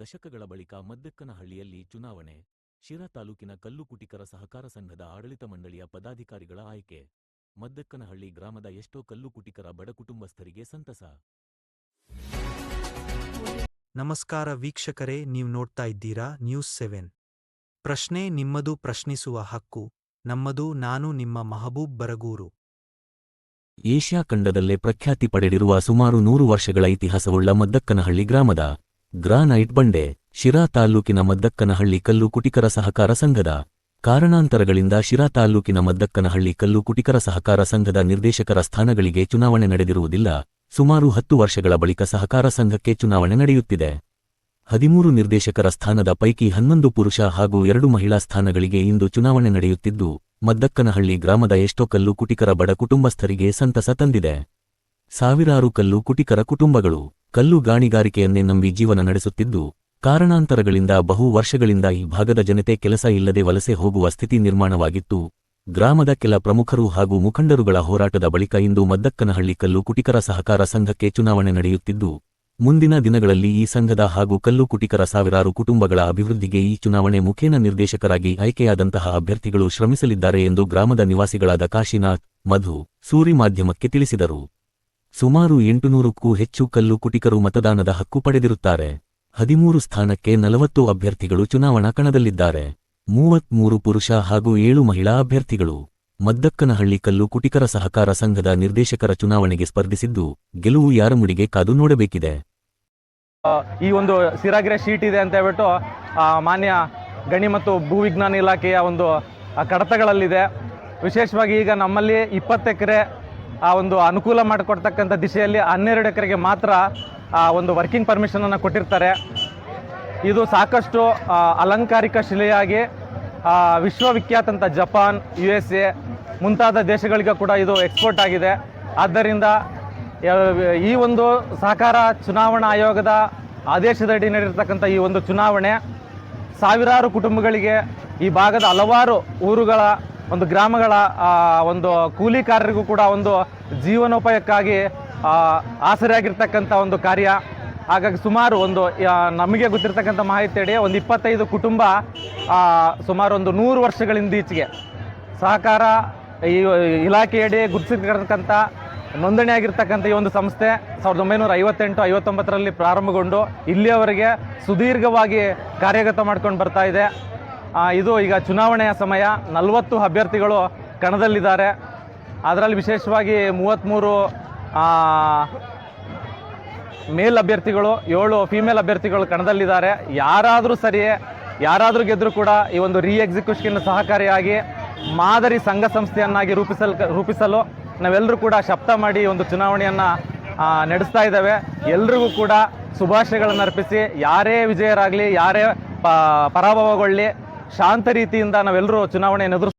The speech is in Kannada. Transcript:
ದಶಕಗಳ ಬಳಿಕ ಮದ್ದಕ್ಕನಹಳ್ಳಿಯಲ್ಲಿ ಚುನಾವಣೆ ಶಿರಾ ತಾಲೂಕಿನ ಕಲ್ಲುಕುಟಿಕರ ಸಹಕಾರ ಸಂಘದ ಆಡಳಿತ ಮಂಡಳಿಯ ಪದಾಧಿಕಾರಿಗಳ ಆಯ್ಕೆ ಮದ್ದಕ್ಕನಹಳ್ಳಿ ಗ್ರಾಮದ ಎಷ್ಟೋ ಕಲ್ಲುಕುಟಿಕರ ಬಡ ಕುಟುಂಬಸ್ಥರಿಗೆ ಸಂತಸ. ನಮಸ್ಕಾರ ವೀಕ್ಷಕರೇ ನೀವು ನೋಡ್ತಾ ಇದ್ದೀರಾ ನ್ಯೂಸ್ ಸೆವೆನ್ ಪ್ರಶ್ನೆ ನಿಮ್ಮದು ಪ್ರಶ್ನಿಸುವ ಹಕ್ಕು ನಮ್ಮದು ನಾನು ನಿಮ್ಮ ಮಹಬೂಬ್ ಬರಗೂರು. ಏಷ್ಯಾ ಖಂಡದಲ್ಲೇ ಪ್ರಖ್ಯಾತಿ ಪಡೆದಿರುವ ಸುಮಾರು ನೂರು ವರ್ಷಗಳ ಇತಿಹಾಸವುಳ್ಳ ಮದ್ದಕ್ಕನಹಳ್ಳಿ ಗ್ರಾಮದ ಗ್ರಾನೈಟ್ ಬಂಡೆ, ಶಿರಾ ತಾಲ್ಲೂಕಿನ ಮದ್ದಕ್ಕನಹಳ್ಳಿ ಕಲ್ಲು ಕುಟಿಕರ ಸಹಕಾರ ಸಂಘದ ಕಾರಣಾಂತರಗಳಿಂದ ಶಿರಾ ತಾಲ್ಲೂಕಿನ ಮದ್ದಕ್ಕನಹಳ್ಳಿ ಕಲ್ಲು ಕುಟಿಕರ ಸಹಕಾರ ಸಂಘದ ನಿರ್ದೇಶಕರ ಸ್ಥಾನಗಳಿಗೆ ಚುನಾವಣೆ ನಡೆದಿರುವುದಿಲ್ಲ. ಸುಮಾರು ಹತ್ತು ವರ್ಷಗಳ ಬಳಿಕ ಸಹಕಾರ ಸಂಘಕ್ಕೆ ಚುನಾವಣೆ ನಡೆಯುತ್ತಿದೆ. ಹದಿಮೂರು ನಿರ್ದೇಶಕರ ಸ್ಥಾನದ ಪೈಕಿ ಹನ್ನೊಂದು ಪುರುಷ ಹಾಗೂ ಎರಡು ಮಹಿಳಾ ಸ್ಥಾನಗಳಿಗೆ ಇಂದು ಚುನಾವಣೆ ನಡೆಯುತ್ತಿದ್ದು, ಮದ್ದಕ್ಕನಹಳ್ಳಿ ಗ್ರಾಮದ ಎಷ್ಟೋ ಕಲ್ಲು ಕುಟಿಕರ ಬಡ ಕುಟುಂಬಸ್ಥರಿಗೆ ಸಂತಸ ತಂದಿದೆ. ಸಾವಿರಾರು ಕಲ್ಲು ಕುಟಿಕರ ಕುಟುಂಬಗಳು ಕಲ್ಲು ಗಾಣಿಗಾರಿಕೆಯನ್ನೇ ನಂಬಿ ಜೀವನ ನಡೆಸುತ್ತಿದ್ದು, ಕಾರಣಾಂತರಗಳಿಂದ ಬಹು ವರ್ಷಗಳಿಂದ ಈ ಭಾಗದ ಜನತೆ ಕೆಲಸ ಇಲ್ಲದೆ ವಲಸೆ ಹೋಗುವ ಸ್ಥಿತಿ ನಿರ್ಮಾಣವಾಗಿತ್ತು. ಗ್ರಾಮದ ಕೆಲ ಪ್ರಮುಖರು ಹಾಗೂ ಮುಖಂಡರುಗಳ ಹೋರಾಟದ ಬಳಿಕ ಇಂದು ಮದ್ದಕ್ಕನಹಳ್ಳಿ ಕಲ್ಲು ಕುಟಿಕರ ಸಹಕಾರ ಸಂಘಕ್ಕೆ ಚುನಾವಣೆ ನಡೆಯುತ್ತಿದ್ದು, ಮುಂದಿನ ದಿನಗಳಲ್ಲಿ ಈ ಸಂಘದ ಹಾಗೂ ಕಲ್ಲು ಕುಟಿಕರ ಸಾವಿರಾರು ಕುಟುಂಬಗಳ ಅಭಿವೃದ್ಧಿಗೆ ಈ ಚುನಾವಣೆ ಮುಖೇನ ನಿರ್ದೇಶಕರಾಗಿ ಆಯ್ಕೆಯಾದಂತಹ ಅಭ್ಯರ್ಥಿಗಳು ಶ್ರಮಿಸಲಿದ್ದಾರೆ ಎಂದು ಗ್ರಾಮದ ನಿವಾಸಿಗಳಾದ ಕಾಶಿನಾಥ್, ಮಧು, ಸೂರಿ ಮಾಧ್ಯಮಕ್ಕೆ ತಿಳಿಸಿದರು. ಸುಮಾರು ಎಂಟುನೂರಕ್ಕೂ ಹೆಚ್ಚು ಕಲ್ಲು ಕುಟಿಕರು ಮತದಾನದ ಹಕ್ಕು ಪಡೆದಿರುತ್ತಾರೆ. ಹದಿಮೂರು ಸ್ಥಾನಕ್ಕೆ ನಲವತ್ತು ಅಭ್ಯರ್ಥಿಗಳು ಚುನಾವಣಾ ಕಣದಲ್ಲಿದ್ದಾರೆ. ಮೂವತ್ಮೂರು ಪುರುಷ ಹಾಗೂ ಏಳು ಮಹಿಳಾ ಅಭ್ಯರ್ಥಿಗಳು. ಮದ್ದಕ್ಕನಹಳ್ಳಿ ಕಲ್ಲು ಕುಟಿಕರ ಸಹಕಾರ ಸಂಘದ ನಿರ್ದೇಶಕರ ಚುನಾವಣೆಗೆ ಸ್ಪರ್ಧಿಸಿದ್ದು, ಗೆಲುವು ಯಾರ ಮುಡಿಗೆ ಕಾದು ನೋಡಬೇಕಿದೆ. ಈ ಒಂದು ಸಿರಾಗಿರೆ ಶೀಟ್ ಇದೆ ಅಂತ ಹೇಳ್ಬಿಟ್ಟು ಮಾನ್ಯ ಗಣಿ ಮತ್ತು ಭೂವಿಜ್ಞಾನ ಇಲಾಖೆಯ ಒಂದು ಕಡತಗಳಲ್ಲಿದೆ. ವಿಶೇಷವಾಗಿ ಈಗ ನಮ್ಮಲ್ಲಿ ಇಪ್ಪತ್ತು ಎಕರೆ ಆ ಒಂದು ಅನುಕೂಲ ಮಾಡಿಕೊಡ್ತಕ್ಕಂಥ ದಿಶೆಯಲ್ಲಿ ಹನ್ನೆರಡು ಎಕರೆಗೆ ಮಾತ್ರ, ಆ, ಒಂದು ವರ್ಕಿಂಗ್ ಪರ್ಮಿಷನನ್ನು ಕೊಟ್ಟಿರ್ತಾರೆ. ಇದು ಸಾಕಷ್ಟು ಅಲಂಕಾರಿಕ ಶಿಲೆಯಾಗಿ ವಿಶ್ವವಿಖ್ಯಾತಂತ ಜಪಾನ್ ಯು ಎಸ್ ಎ ಮುಂತಾದ ದೇಶಗಳಿಗೆ ಕೂಡ ಇದು ಎಕ್ಸ್ಪೋರ್ಟ್ ಆಗಿದೆ. ಆದ್ದರಿಂದ ಈ ಒಂದು ಸಹಕಾರ ಚುನಾವಣಾ ಆಯೋಗದ ಆದೇಶದಡಿ ನಡೆದಿರ್ತಕ್ಕಂಥ ಈ ಒಂದು ಚುನಾವಣೆ, ಸಾವಿರಾರು ಕುಟುಂಬಗಳಿಗೆ ಈ ಭಾಗದ ಹಲವಾರು ಊರುಗಳ ಒಂದು ಗ್ರಾಮಗಳ ಒಂದು ಕೂಲಿಕಾರರಿಗೂ ಕೂಡ ಒಂದು ಜೀವನೋಪಾಯಕ್ಕಾಗಿ ಆಸರೆಯಾಗಿರ್ತಕ್ಕಂಥ ಒಂದು ಕಾರ್ಯ. ಹಾಗಾಗಿ ಸುಮಾರು ಒಂದು ನಮಗೆ ಗೊತ್ತಿರ್ತಕ್ಕಂಥ ಮಾಹಿತಿ ಅಡಿ ಒಂದು ಇಪ್ಪತ್ತೈದು ಕುಟುಂಬ ಸುಮಾರು ಒಂದು ನೂರು ವರ್ಷಗಳಿಂದೀಚೆಗೆ ಸಹಕಾರ, ಈ, ಇಲಾಖೆಯಡಿ ಗುರುತಿಸಿರ್ತಕ್ಕಂಥ ನೋಂದಣಿ ಆಗಿರ್ತಕ್ಕಂಥ ಈ ಒಂದು ಸಂಸ್ಥೆ ಸಾವಿರದ ಒಂಬೈನೂರ ಐವತ್ತೆಂಟು, ಐವತ್ತೊಂಬತ್ತರಲ್ಲಿ ಪ್ರಾರಂಭಗೊಂಡು ಇಲ್ಲಿಯವರೆಗೆ ಸುದೀರ್ಘವಾಗಿ ಕಾರ್ಯಗತ ಮಾಡ್ಕೊಂಡು ಬರ್ತಾ ಇದೆ. ಇದು ಈಗ ಚುನಾವಣೆಯ ಸಮಯ. ನಲವತ್ತು ಅಭ್ಯರ್ಥಿಗಳು ಕಣದಲ್ಲಿದ್ದಾರೆ. ಅದರಲ್ಲಿ ವಿಶೇಷವಾಗಿ ಮೂವತ್ತ್ಮೂರು ಮೇಲ್ ಅಭ್ಯರ್ಥಿಗಳು, ಏಳು ಫೀಮೇಲ್ ಅಭ್ಯರ್ಥಿಗಳು ಕಣದಲ್ಲಿದ್ದಾರೆ. ಯಾರಾದರೂ ಸರಿಯೇ, ಯಾರಾದರೂ ಗೆದ್ದರೂ ಕೂಡ ಈ ಒಂದು ರೀ ಎಕ್ಸಿಕ್ಯೂಷನ್ ಸಹಕಾರಿಯಾಗಿ ಮಾದರಿ ಸಂಘ ಸಂಸ್ಥೆಯನ್ನಾಗಿ ರೂಪಿಸಲ್, ರೂಪಿಸಲು ನಾವೆಲ್ಲರೂ ಕೂಡ ಶಬ್ದ ಮಾಡಿ ಒಂದು ಚುನಾವಣೆಯನ್ನು ನಡೆಸ್ತಾ ಇದ್ದೇವೆ. ಎಲ್ರಿಗೂ ಕೂಡ ಶುಭಾಶಯಗಳನ್ನು ಅರ್ಪಿಸಿ. ಯಾರೇ ವಿಜಯರಾಗಲಿ, ಯಾರೇ ಪರಾಭವಗೊಳ್ಳಿ ಶಾಂತ ರೀತಿಯಿಂದ ನಾವೆಲ್ಲರೂ ಚುನಾವಣೆಯನ್ನು ಎದುರಿಸ್